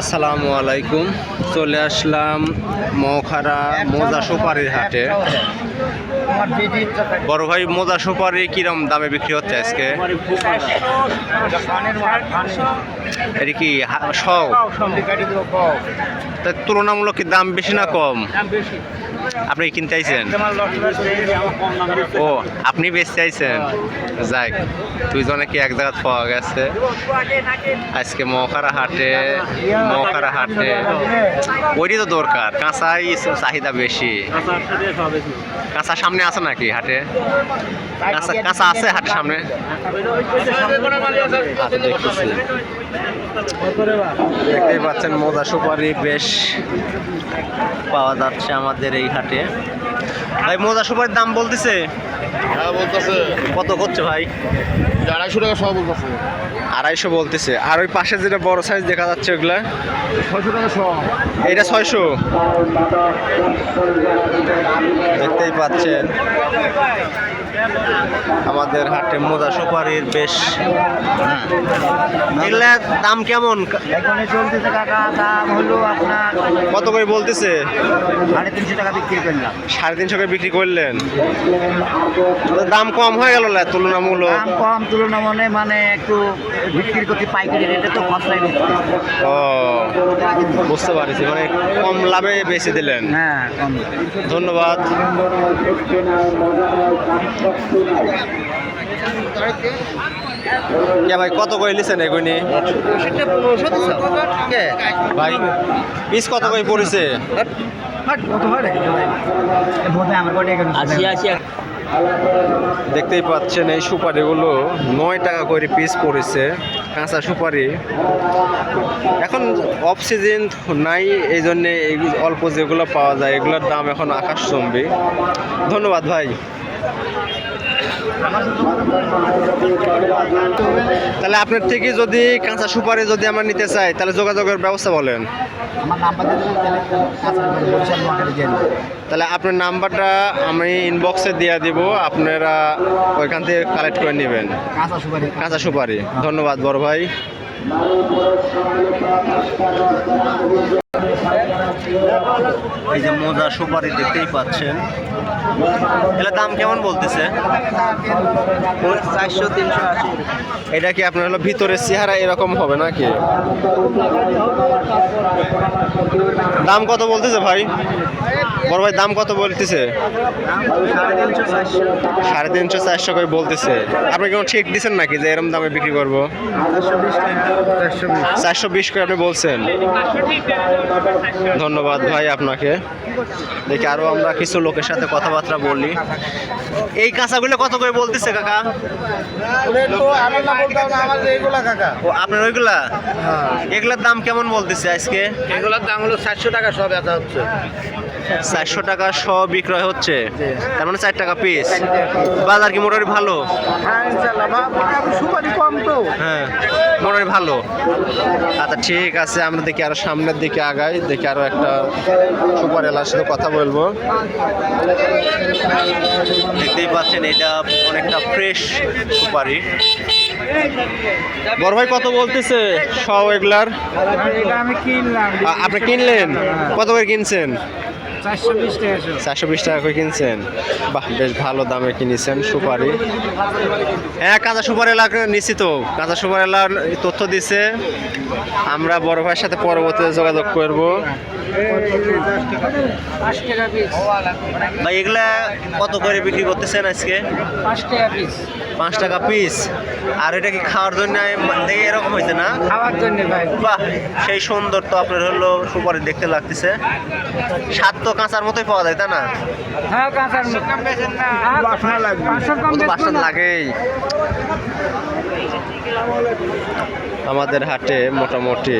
আসসালামু আলাইকুম। চলে আসলাম মখারা মোজা সুপারির হাটে। বড় ভাই, মোজা সুপারি কিরম দামে বিক্রি হচ্ছে আজকে? এটা কি সব তুলনামূলক দাম বেশি না কম? আপনি কিনতে আইছেন ও আপনি বেচতে আইছেন যাক দুইজনে কি এক জায়গায় পাওয়া গেছে। আজকে মখারা হাটে মখারা হাটে। ওইটি তো দরকার কাঁচাই চাহিদা বেশি। কাঁচা সামনে আছে নাকি হাটে? কাঁচা কাঁচা আছে হাটের সামনে। দেখতেই পাচ্ছেন মোজা সুপারি বেশ পাওয়া যাচ্ছে আমাদের এই হাটে। ভাই মোজা সুপারির দাম বলতেছে। হ্যাঁ বলতেছে। কত করছে ভাই? আড়াইশো টাকা সব বলতেছে। আড়াইশো বলতেছে। আর ওই পাশে যেটা বড় সাইজ দেখা যাচ্ছে ওগুলা? ছয়শো টাকা সব এটা ছয়শো। দেখতেই পাচ্ছেন। আমাদের হাটে মোজা সুপারির বেশ। এগুলা দাম কেমন? এখানে চলতেছে কাকা দাম হলো আপনার কত করে বলতেছে? সাড়ে তিনশো টাকা বিক্রি করলাম। সাড়ে তিনশো করে বিক্রি করলেন। দাম কম হয়ে গেল না তুলনামূলক? দাম কম তুলনা মনে একটু বিক্রি করতে পাইকারি রেটে তো বিক্রি ও বুঝতে পারছি মানে কম লাভে বেশি দিলেন। হ্যাঁ কম। ধন্যবাদ। কে ভাই কত করে লিছেন এগুনি? ভাই পিস কত করে পড়েছে? আশি আশি। দেখতেই পাচ্ছেন এই সুপারিগুলো। নয় টাকা করে পিস পড়েছে, কাঁচা সুপারি। এখন অফ সিজন নাই, এই জন্যে অল্প যেগুলো পাওয়া যায়, এগুলোর দাম এখন আকাশচম্বী। ধন্যবাদ ভাই। তাহলে আপনার থেকে যদি কাঁচা সুপারি যদি আমরা নিতে চাই তাহলে যোগাযোগের ব্যবস্থা বলেন। তাহলে আপনার নাম্বারটা আমি ইনবক্সে দিয়ে দিব আপনারা ওইখান থেকে কালেক্ট করে নেবেন। কাঁচা সুপারি। ধন্যবাদ বড় ভাই। এই যে মোজা সুপারি দেখতেই পাচ্ছেন। এটা দাম কেমন বলতেছে? চারশো তিনশো আশি এটা কি আপনার হলো ভিতরের চেহারা এরকম হবে নাকি? দাম কত বলতেছে ভাই? বড় ভাই, দাম কত বলতেছে? সাড়ে তিনশো, চারশো করে বলতেছে। আপনি কেমন ঠিক দিচ্ছেন নাকি যে এরকম দামে বিক্রি করব? চারশো বিশ করে আপনি বলছেন। ধন্যবাদ ভাই আপনাকে। দেখি আরও আমরা কিছু লোকের সাথে কথাবার্তা বলি। এই কাঁচাগুলো কত করে বলতেছে কাকা? ও আপনার ওইগুলা? এগুলার দাম কেমন বলতেছে আজকে? এগুলোর দাম হলো চারশো টাকা সব বেচা হচ্ছে। চারশো টাকা শ বিক্রয় হচ্ছে? তার মানে চার টাকা পিস বাজার কি মোটামুটি ভালো? হ্যাঁ সুপারি কম তো। হ্যাঁ। মোটামুটি ভালো। আচ্ছা ঠিক আছে, আমরা দেখি আরও সামনের দিকে আগাই। দেখি আরও একটা সুপার এলার সাথে কথা বলব। দেখতেই পাচ্ছেন, এটা অনেকটা ফ্রেশ সুপারি। বড় ভাই, কত বলতেছে? সব এগুলার? আপনি কিনলেন? কত করে কিনছেন? চারশো বিশ টাকা করে কিনছেন? বাহ বেশ ভালো দামে কিনেছেন সুপারি। হ্যাঁ কাঁচা সুপারি এলাকা নিশ্চিত। তো কাঁচা সুপারি এলাকার তথ্য দিছে। আমরা বড় ভাইয়ের সাথে পরবর্তীতে যোগাযোগ করব। ভাই এগুলা কত করে বিক্রি করতেছেন আজকে? পাঁচ টাকা পিস। পাঁচ টাকা পিস আর এটা কি খাওয়ার জন্য দেখে এরকম হয়েছে না? খাওয়ার জন্য ভাই। বাহ সেই সুন্দর তো আপনার হলো সুপারি দেখতে লাগতেছে। স্বাদ তো কাঁচার মতোই পাওয়া যায় তাই না? হ্যাঁ কাঁচার বাসনা বাসন লাগেই। আমাদের হাটে মোটামুটি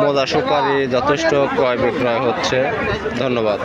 মোজা সুপারি যথেষ্ট ক্রয় বিক্রয় হচ্ছে। ধন্যবাদ।